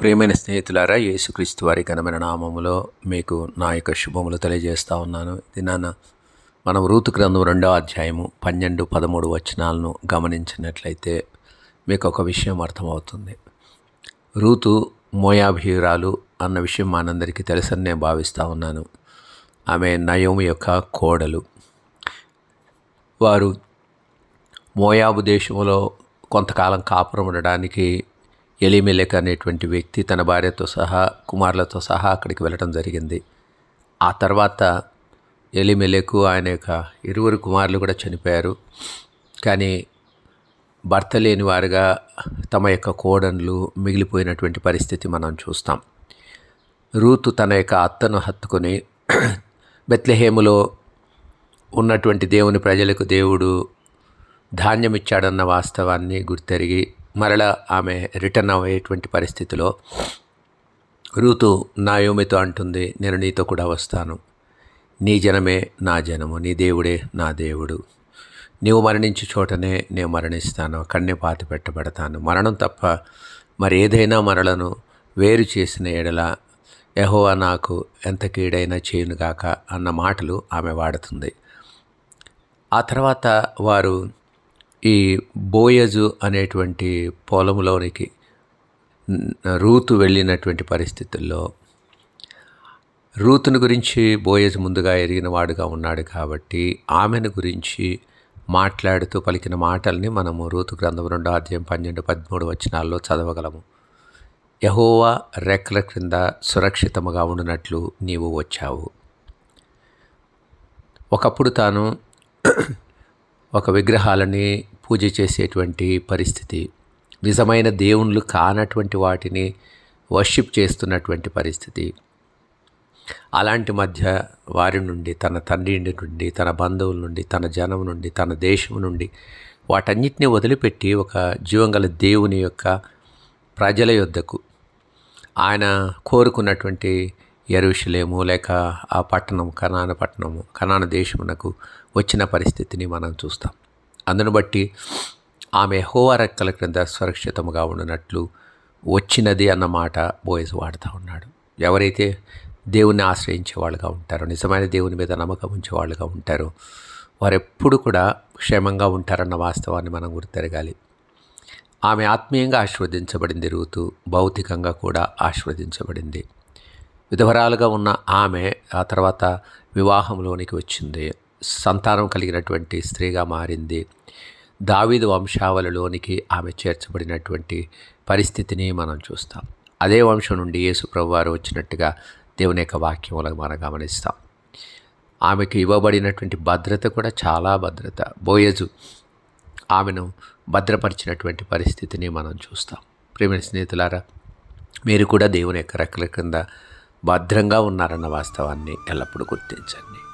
ప్రియమైన స్నేహితులారా యేసుక్రీస్తు వారి ఘనమైన నామములో మీకు నా యొక్క శుభములు తెలియజేస్తూ ఉన్నాను. ఇది నాన్న మనం రూతు గ్రంథం రెండో అధ్యాయము పన్నెండు పదమూడు వచనాలను గమనించినట్లయితే మీకు ఒక విషయం అర్థమవుతుంది. రూతు మోయాభీరాలు అన్న విషయం మనందరికీ తెలుసని నేను భావిస్తూ ఉన్నాను. ఆమె నయోమి యొక్క కోడలు. వారు మోయాబు దేశంలో కొంతకాలం కాపురం ఉండడానికి ఎలిమెలెక్ అనేటువంటి వ్యక్తి తన భార్యతో సహా కుమారులతో సహా అక్కడికి వెళ్ళటం జరిగింది. ఆ తర్వాత ఎలిమెలకు ఆయన యొక్క ఇరువురు కుమారులు కూడా చనిపోయారు. కానీ భర్త లేని వారుగా తమ యొక్క కోడన్లు మిగిలిపోయినటువంటి పరిస్థితి మనం చూస్తాం. రూతు తన యొక్క అత్తను హత్తుకొని బెత్లహేములో ఉన్నటువంటి దేవుని ప్రజలకు దేవుడు ధాన్యం ఇచ్చాడన్న వాస్తవాన్ని గుర్తెరిగి మరలా ఆమె రిటర్న్ అయ్యేటువంటి పరిస్థితిలో రూతు నాయోమితో అంటుంది? నేను నీతో కూడా వస్తాను. నీ జనమే నా జనము. నీ దేవుడే నా దేవుడు. నీవు మరణించు చోటనే నేను మరణిస్తాను. కన్నె పాతి పెట్టబడతాను. మరణం తప్ప మరి ఏదైనా మరలను వేరు చేసిన ఎడల యహోవా నాకు ఎంత కీడైనా చేయునుగాక అన్న మాటలు ఆమె వాడుతుంది. ఆ తర్వాత వారు ఈ బోయజు అనేటువంటి పొలంలోనికి రూతు వెళ్ళినటువంటి పరిస్థితుల్లో రూతుని గురించి బోయజు ముందుగా ఎరిగిన వాడుగా ఉన్నాడు కాబట్టి ఆమెను గురించి మాట్లాడుతూ పలికిన మాటల్ని మనము రూతు గ్రంథం రెండో అధ్యాయం పన్నెండు పదమూడు వచనాల్లో చదవగలము. యహోవా రెక్కల క్రింద సురక్షితముగా ఉండినట్లు నీవు వచ్చావు. ఒకప్పుడు తాను ఒక విగ్రహాలని పూజ చేసేటువంటి పరిస్థితి నిజమైన దేవుళ్ళు కానటువంటి వాటిని వర్షిప్ చేస్తున్నటువంటి పరిస్థితి. అలాంటి మధ్య వారి నుండి తన తండ్రి నుండి తన బంధువుల నుండి తన జనం నుండి తన దేశం నుండి వాటన్నిటిని వదిలిపెట్టి ఒక జీవంగల దేవుని యొక్క ప్రజల యొద్దకు ఆయన కోరుకున్నటువంటి ఎరుషులేము లేక ఆ పట్టణం కనాన పట్టణము కనాన దేశమునకు వచ్చిన పరిస్థితిని మనం చూస్తాం. అందును బట్టి ఆమె హోవా రెక్కల క్రింద సురక్షితముగా ఉన్నట్లు వచ్చినది అన్న మాట బోయస్ వాడుతూ ఉన్నాడు. ఎవరైతే దేవుణ్ణి ఆశ్రయించే వాళ్ళుగా ఉంటారో నిజమైన దేవుని మీద నమ్మకం ఉంచే వాళ్ళుగా ఉంటారో వారెప్పుడు కూడా క్షేమంగా ఉంటారన్న వాస్తవాన్ని మనం గుర్తెరగాలి. ఆమె ఆత్మీయంగా ఆశీర్వదించబడింది రూతు భౌతికంగా కూడా ఆశీర్వదించబడింది. విధవరాలుగా ఉన్న ఆమె ఆ తర్వాత వివాహంలోనికి వచ్చింది. సంతానం కలిగినటువంటి స్త్రీగా మారింది. దావీదు వంశావళిలోనికి ఆమె చేర్చబడినటువంటి పరిస్థితిని మనం చూస్తాం. అదే వంశం నుండి యేసు వారు వచ్చినట్టుగా దేవుని యొక్క వాక్యములను మనం గమనిస్తాం. ఆమెకు ఇవ్వబడినటువంటి భద్రత కూడా చాలా భద్రత. బోయజు ఆమెను భద్రపరిచినటువంటి పరిస్థితిని మనం చూస్తాం. ప్రేమ స్నేహితులారా మీరు కూడా దేవుని యొక్క రెక్కల కింద భద్రంగా ఉన్నారన్న వాస్తవాన్ని ఎల్లప్పుడూ గుర్తించండి.